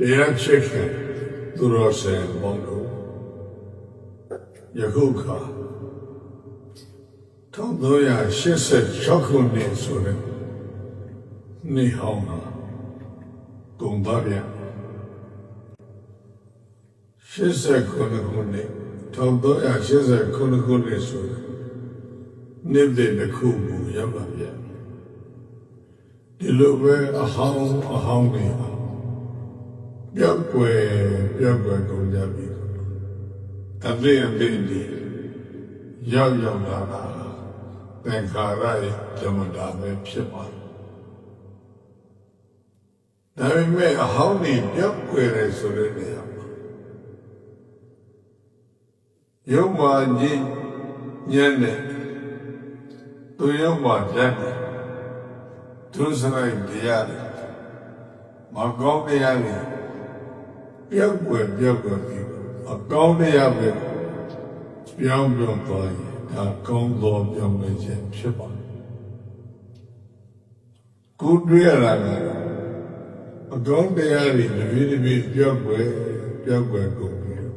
တရားချစ်ခင်သူတော်စင်ပေါင်းတို့ယခုခါ1386ခုနှစ်ဆိုတဲ့နေ့ဟောင်းမှာဂုံသားပြန်89ခုနှစ်1389ခုနှစ်ဆိုတဲ့နေ့တဲ့တစ်ခုကိုရောက်လာပြန်ဒီလိုပဲအဟောင်းအဟောင်းတွေဟာ ပြောက်ွယ်ပြောက်ွယ်ကုန်ကြပြီအသိအသိဒီရောက်ရောက်လာတာသင်္ခါရရဲ့ဓမ္မတာပဲဖြစ်ပါတယ်ဒါပေမဲ့အဟောင်းကြီးပြောက်ွယ်တယ်ဆိုတဲ့နေရာမှာယုံမာကြီးညံ့တဲ့သူယုံမာကြတယ်သူစရိုက်တရားတယ်မကောင်းတရားတွေ ပြောက်ွယ်ပြောက်ွယ်ပြီးအကောင်းတရားပဲပြောင်းပြောင်းသွားရင်ဒါကောင်းသောပြောင်းလဲခြင်းဖြစ်ပါတယ်ကိုယ်တွေ့ရတာကအကောင်းတရားတွေတပြေးတပြေးပြောက်ွယ်ပြောက်ွယ်ကုန်ပြီးတော့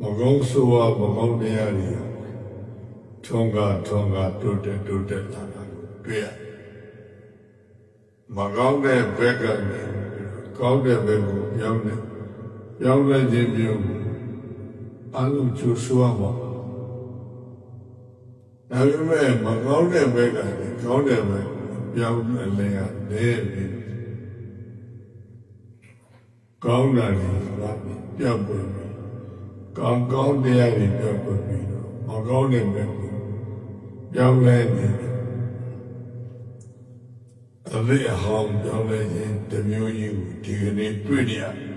မကောင်းဆိုးဝါးမကောင်းတရားတွေထုံးကထုံးကတိုးတက်တိုးတက်လာတာကိုတွေ့ရမကောင်းတဲ့ဘက်ကနေကောင်းတဲ့ဘက်ကိုပြောင်းတယ် ပြောင်းလဲခြင်းမျိုးအလုံးကျိုးဆွားပါဒါပေမဲ့မကောင်းတဲ့ဘက်ကလည်းကောင်းတဲ့ဘက်ပြောင်းလဲနေပြီကောင်းတာတွေကပြောင်းပေါ်ပြီကောင်းကောင်းတရားတွေပြောင်းပေါ်ပြီမကောင်းတဲ့ဘက်ကိုပြောင်းလဲနေတယ်အလေးအဟောင်းပြောင်းလဲခြင်းတစ်မျိုးကြီးကိုဒီကနေ့တွေ့နေရတယ်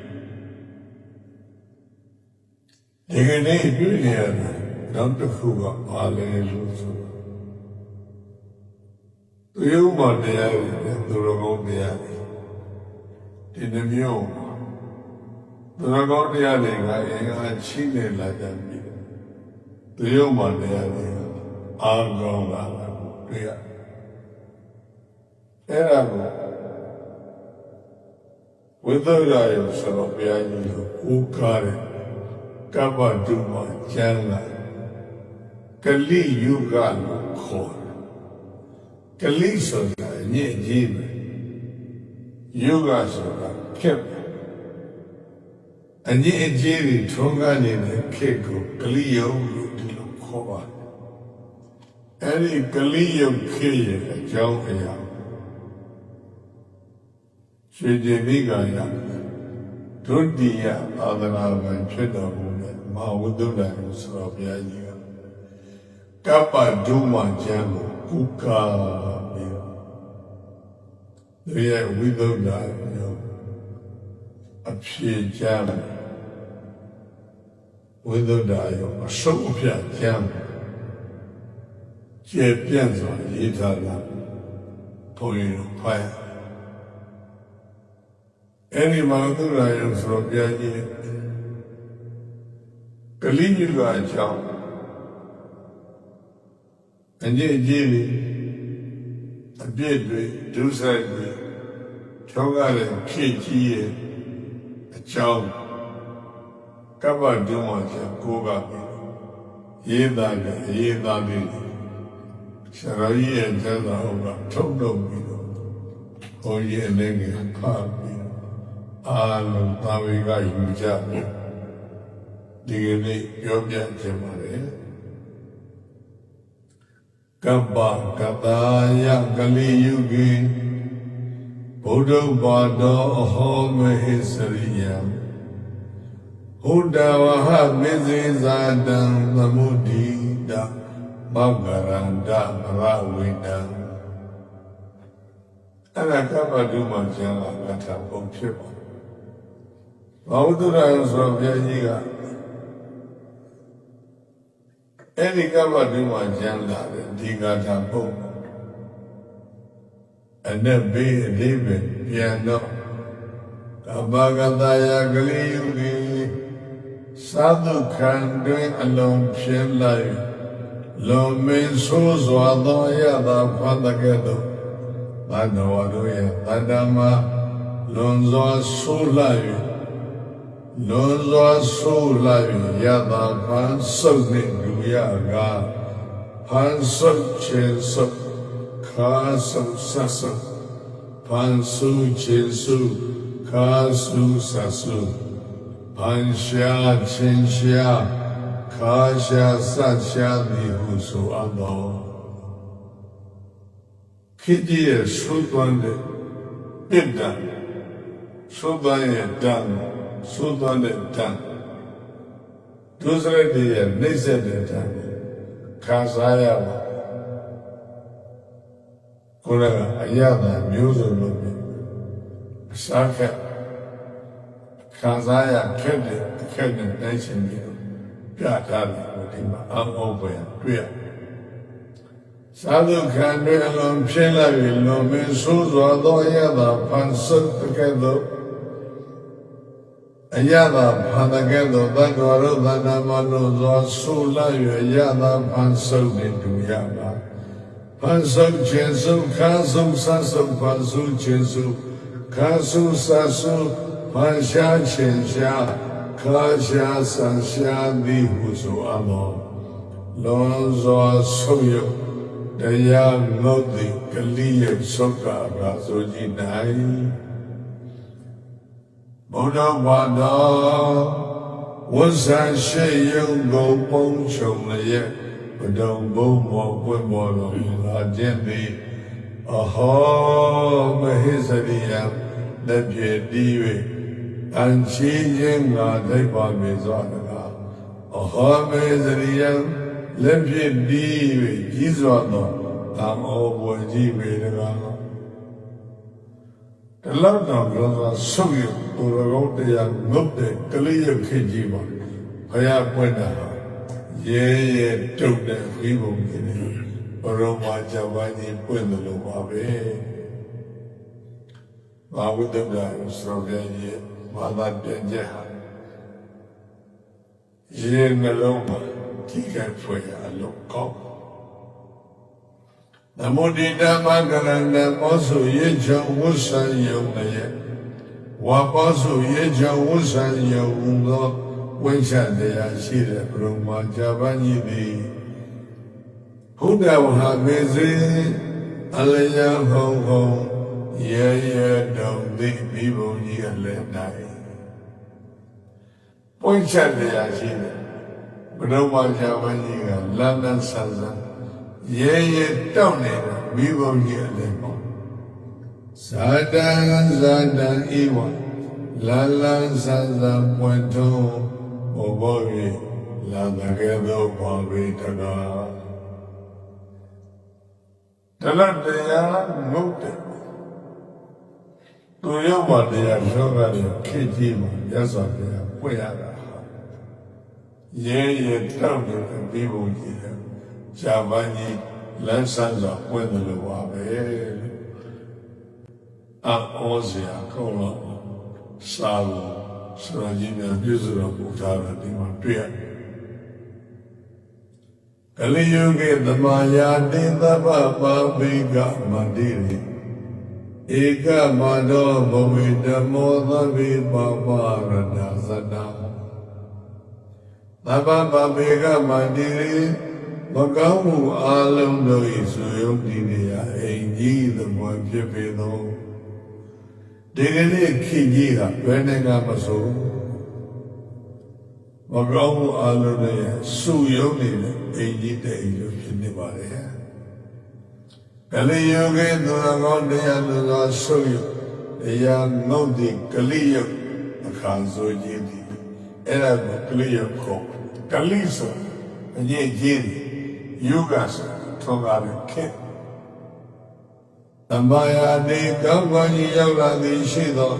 ဒီကနေ့တွေ့နေရတာနောက်တစ်ခုကပါလဲလို့ဆိုသူရုံးမတရားတွေနဲ့သူတော်ကောင်းတရားတွေဒီနှမျိုးသူတော်ကောင်းတရားတွေကအင်္ဂါချိနေလာကြပြီသူရုံးမတရားတွေအာကောင်းလာတာကိုတွေ့ရအဲ့ဒါကိုဝိသုဒ္ဓယောဆိုတော့ဘုရားကြီးကိုကိုးကားတယ် ကပ္ပတုမကျမ်းလာကလိယုဂလို့ခေါ်တယ်ကလိဆိုတာညစ်ကြီးပဲယုဂဆိုတာခက်ပဲအညစ်အကြေးတွေထုံးကားနေတဲ့ခေတ်ကိုကလိယုလို့ဒီလိုခေါ်ပါတယ်အဲ့ဒီကလိယုခေတ်ရဲ့အကြောင်းအရာရွှေကျင်မိကရဒုတိယသာသနာ့ဘံဖြစ်တော်မူတဲ့ မဟာဝိသုဒ္ဓကိုဆိုတော်ဘုရားကြီးကကပ္ပဒုမကျမ်းကိုကုကာပြီးတော့သူရဲ့ဝိသုဒ္ဓမျိုးအဖြေကျမ်းဝိသုဒ္ဓရောအစုပ်အပြတ်ကျမ်းကျေပြန့်စွာရေးထားတာဘုန်းကြီးတို့ဖတ်ရအဲ့ဒီမှာသူရာယုဆိုတော့ဘုရားကြီး ကလိညုကအကြောင်းအညစ်အကြေးတွေအပြစ်တွေဒုစရိုက်တွေထောက်ရတဲ့ဖြစ်ကြီးရဲ့အကြောင်းကပ္ပဒုမချက်ကိုးကပြီးရေးသားတယ်ရေးသားပြီးဆရာကြီးရဲ့ကျမ်းစာဟုတ်ကထုတ်လုပ်ပြီးတော့ဘုန်းကြီးအနေနဲ့ဖတ်ပြီးအာလုံးသာဝေကယူကြတယ် ဒီကနေ့ပြောပြခြင်းပါတယ်ကပ္ပကတာယကလိယုကေဘုဒ္ဓဘာတောအဟောမဟိစရိယံဟုတဝဟမေဇေဇာတံသမုဒိတမောက္ကရန္တမရဝိတံအဲ့ဒါကပ္ပဒုမကျမ်းလာကထာပုံဖြစ်ပါဘာဝတ္တရာဆိုဘုရားကြီးက အဲ့ဒီကမ္ဘာဒီမှာကျမ်းလာတယ်ဒီဂါထာပုံအနက်ဘေးအလေးပဲပြန်တော့ကပ္ပကတယာကလေးယူကြီးသာဓုခံတွင်အလုံးဖြစ်လိုက်လုံမင်းဆိုးစွာသောရတာဖတ်တဲ့ကဲ့သို့ဘန္တော်တို့ရဲ့တဏ္ဍမှာလွန်စွာဆိုးလိုက်လွန်စွာဆိုးလာ၍ရတာဖန်ဆုပ်နှင့်လူ ရကဖန်ဆုပ်ခြင်းဆုပ်ခါဆုပ်ဆတ်ဆုပ်ဖန်ဆုခြင်းဆုပ်ခါဆုဆတ်ဆုပ်ဖန်ရှာခြင်းရှာခါရှာဆတ်ရှာသည်ဟုဆိုအပ်တော်ခိတ္တိရဲ့သုသွမ်းတဲ့ပြစ်ဒဏ်သုသွမ်းရဲ့ဒဏ်သုသွမ်းတဲ့ဒဏ် ဒုစရတိရဲ့နှိမ့်ဆက်တဲ့ဒဏ်ကိုခံစားရပါကိုယ်ကအရသာမျိုးစုံလို့ပြအစားခက်ခံစားရခက်တဲ့အခက်နဲ့တိုင်းရှင်ပြီးတော့ပြထားတယ်ကိုဒီမှာအမောပွဲတွေ့ရတယ်သာဓုခံတွေအလုံးဖြစ်လာပြီးလွန်မင်းဆိုးစွာသောရတာဖန်ဆုပ်တဲ့ကဲ့သို့ အရသာဖန်တဲ့ကဲ့သို့သတ္တဝါတို့သဏ္ဍာန်မလို့စွာဆိုးလာ၍အရသာဖန်ဆုပ်နေတူရပါဖန်ဆုပ်ခြင်းဆုပ်ခါဆုပ်ဆတ်ဆုပ်ဖန်ဆုပ်ခြင်းဆုပ်ခါဆုပ်ဆတ်ဆုပ်ဖန်ရှားခြင်းရှားခါရှားဆန်ရှားသည်ဟုဆိုအပ်သောလွန်စွာဆုပ်ယုတ်တရားငုတ်တိကလိယသုက္ကရာဆိုကြည်၌ ဘုရားဘာတော်ဝဇ္ဇရှိယုံကိုပုံချုံလျက်ဘဒံဘုံမောပွင့်မောတော်မူလာခြင်းသည်အဟောမဟိစရိယလက်ပြည့်တည်၍အန်ချီခြင်းငါဒိဗ္ဗမေဇောတကားအဟောမေစရိယလက်ဖြင့် ဒီ၍ကြီးစွာသောသာမောဘွယ်ကြီးပေတကားတလောက်တော်လောကဆုပ်ရပူရကောင်းတရားငုတ်တဲ့ကလေးရခေကြီးပါဘုရားပွင့်တာရဲရဲတုတ်တဲ့ဝိဘုံကြီးနဲ့ဘရောမာဇဝိုင်းကြီးပွင့်တယ်လို့ပါပဲဘာဝိတ္တကဆောရရဲ့ဘာသာပြန်ချက်ဟာရေနှလုံးမှာဒီကဖွယ်အလုံးကောင်း နမောတိတမကရဏပောစုရေချံဝုဆံယုံလည်းဝါပောစုရေချံဝုဆံယုံသောဝိချတရားရှိတဲ့ဘုံမှာဇာပန်ကြီးသည်ဘုဒ္ဓဝဟာမေစေအလယံဟုံဟုံရေရေတုံသိမိဘုံကြီးအလည်း၌ပွင့်ချက်တရားရှိတယ်ဘုရားမဇာပန်ကြီးကလမ်းလန်းဆန်းဆန်း ရဲရဲတောက်နေတာမိဘုံကြီးအလည်းပေါ့ဇာတံဇာတံဤဝလာလန်းဆန်းဆန်းပွင့်ထုံးဘောဘောရေလာတကယ်တော့ပါပဲတကားတလတ်တရားငုတ်တယ်သူရောက်ပါတရားလောကရဲ့ခေကြီးမှာရသော်တရားပွင့်ရတာရဲရဲတောက်နေတဲ့မိဘုံကြီးတယ် ရှားပန်းကြီးလမ်းဆန်းစွာပွင့်တယ်လို့ပါပဲအောဩစရာကောင်းတော့စာလို့ဆရာကြီးများပြည့်စုံတော်မူထားတာဒီမှာတွေ့ရတယ်ကလိယုကေသမာယာတိသဗ္ဗပါပိကမန္တိရိဧကမနောဘဝေဓမ္မောသဗ္ဗေပါပါရဏသတ္တသဗ္ဗပါပိကမန္တိရိ မကောင်းမှုအလုံးတို့၏ဆိုယုတ်ဒီနေရာအိမ်ကြီးသဘောဖြစ်ပေသောဒီကနေ့ခေကြီးကဘယ်နဲ့ကမဆိုမကောင်းမှုအလုံးတွေစုယုတ်နေတဲ့အိမ်ကြီးတဲ့အိမ်လိုဖြစ်နေပါလေကလေးယောဂေသူတော်ကောင်းတရားလူသောဆုယုတ်တရားငုတ်တိကလေးယုတ်အခါဆိုကြီးသည်အဲ့ဒါကိုကလေးယုတ်ခေါ်ကလေးဆိုအကြီးကြီးတယ် ယောဂဆိုထောကားတဲ့ခေတမ္ပါယာတိကောင်းကောင်းကြီးရောက်လာသည်ရှိသော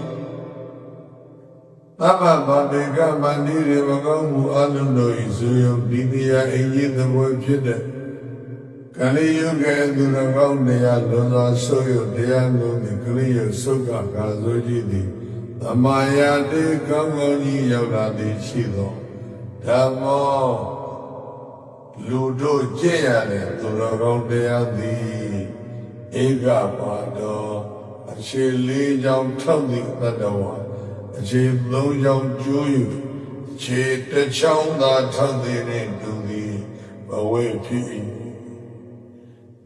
သဗ္ဗဗဗေကမန္တိရေမကောင်းမှုအလုံးတို့၏ဇူယုံဒီတရားအင်ကြီးသဘောဖြစ်တဲ့ကလေးယုကဲသူတော်ကောင်းတရားလွန်စွာဆိုးရတရားလုံးသည်ကလေးယုသုတ်ကကာဆိုကြည့်သည်သမာယာတိကောင်းကောင်းကြီးရောက်လာသည်ရှိသောဓမ္မော လူတို့ကြည့်ရတဲ့သူတော်ကောင်းတရားသည်ဧကပါတော်အခြေလေးကြောင့်ထောက်သည့်တတ္တဝါအခြေသုံးချောင်းကျိုးယူခြေတစ်ချောင်းသာထောက်တဲ့သူသည်ဘဝဖြစ်၏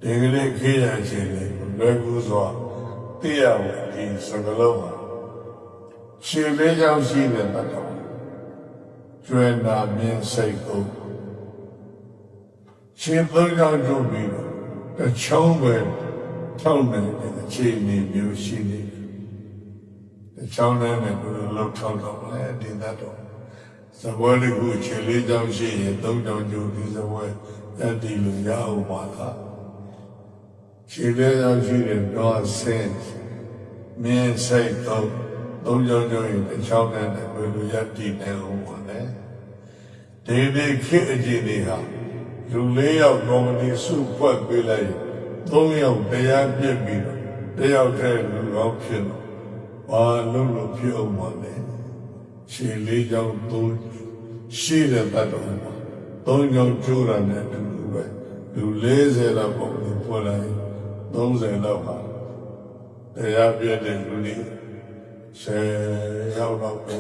ဒီကနေ့ခေတ်ရခြင်းလေလွယ်ကူစွာသိရမယ်ဒီစကလုံးမှာခြေလေးချောင်းရှိတဲ့တတ်တော်ကျွဲနာမြင်စိတ်ကို ခြေသုံးချောင်းကျိုးပြီးတော့တစ်ချောင်းပဲထောက်နေတဲ့အခြေအနေမျိုးရှိနေတယ်တစ်ချောင်းနဲ့လည်းဘယ်လိုလောက်ထောက်တော့လဲဒီတတ်တော်သဘောလေးကိုခြေလေးချောင်းရှိရင်သုံးချောင်းကျိုးဒီသဘောတတ်တည်လို့ရအောင်ပါလားခြေလေးချောင်းရှိတဲ့တော့ဆင်းမြင်စိတ်တော့သုံးချောင်းကျိုးရင်တစ်ချောင်းနဲ့လည်းဘယ်လိုရတည်နေအောင်ပါလဲဒီဒီခေတ်အကြည့်တွေဟာ လူလေးယောက်ကော်မတီစုဖွဲ့ပေးလိုက်ရင်သုံးယောက်တရားပြစ်ပြီးတော့တယောက်တည်းလူကောင်းဖြစ်တော့ဘာလို့လို့ဖြစ်အောင်မလဲခြေလေးချောင်းသုံးရှိတဲ့တတ်တော်မှာသုံးချောင်းကျိုးတာနဲ့အတူတူပဲလူ40လောက်ပုံပြီးဖွဲ့လိုက်30လောက်ဟာတရားပြည့်တဲ့လူတွေ10ယောက်လောက်ပဲ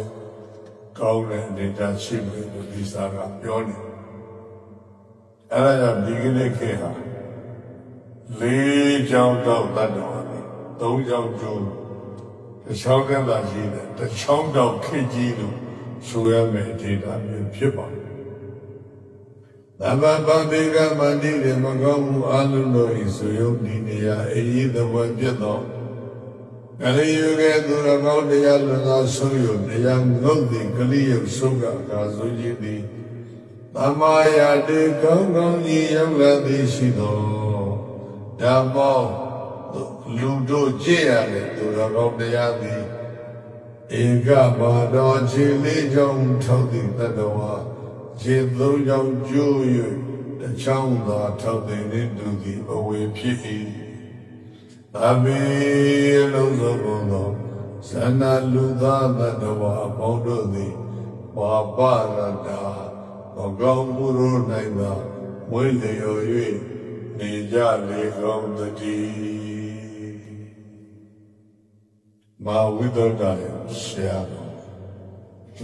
ကောင်းတဲ့အနေအထားရှိမယ်လို့ဒီစာကပြောနေတယ် အဲ့ဒါကြောင့်ဒီကနေ့ခေတ်ဟာလေးချောင်းတော့တတ်တော်တယ်သုံးချောင်းကျိုးတစ်ချောင်းကသာရှိတယ်တစ်ချောင်းတော့ခေတ်ကြီးလို့ဆိုရမယ်ဒေတာမျိုးဖြစ်ပါတယ်သမ္မာပတိကမန္တိရမကောင်းမှုအလုံးတို့ဤဆိုယုံဒီနေရာအရေးသဘောပြတ်သောကလေးယုကဲသူတော်ကောင်းတရားလွန်သောဆုံးယုံတရားငုတ်သည်ကလေးယုဆုံးကကာဆိုခြင်းသည် သမာယာတေကောင်းကောင်းကြီးရောက်လာသည်ရှိသောဓမ္မောလူတို့ကြည့်ရတဲ့သူတော်ကောင်းတရားသည်ဧကဘာတော်ခြေလေးချောင်းထောက်သည့်တတ္တဝါခြေသုံးချောင်းကျိုး၍တချောင်းသာထောက်တဲ့သူသည်အဝေဖြစ်၏သဗ္ဗေလုံးစုံကုန်သောဇန္နာလူသားတတ္တဝါအပေါင်းတို့သည်ဘာပရတာ မကောင်းမှုတို့၌သာမွေးလျော်၍နေကြလေကောင်းတည်းမာဝိဒ္ဒရာဆရာတော်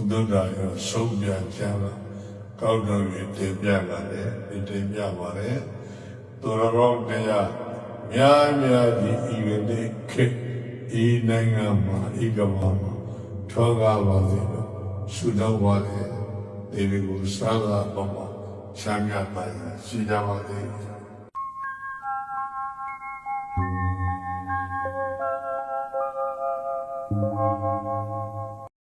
သုဒ္ဓရာရောဆုံးပြန်ကြတာကောက်တော်ကြီးတင်ပြလာတယ်ဒီတင်ပြပါတယ်သူတော်ကောင်းတရားများများကြီးဤရတဲ့ခေဤနိုင်ငံမှာဤကမ္ဘာမှာထောကားပါစေလို့ဆုတောင်းပါတယ် ဒီလိုကိုစားလာတော့မှာချမ်းသာပါရှိကြပါစေ Thank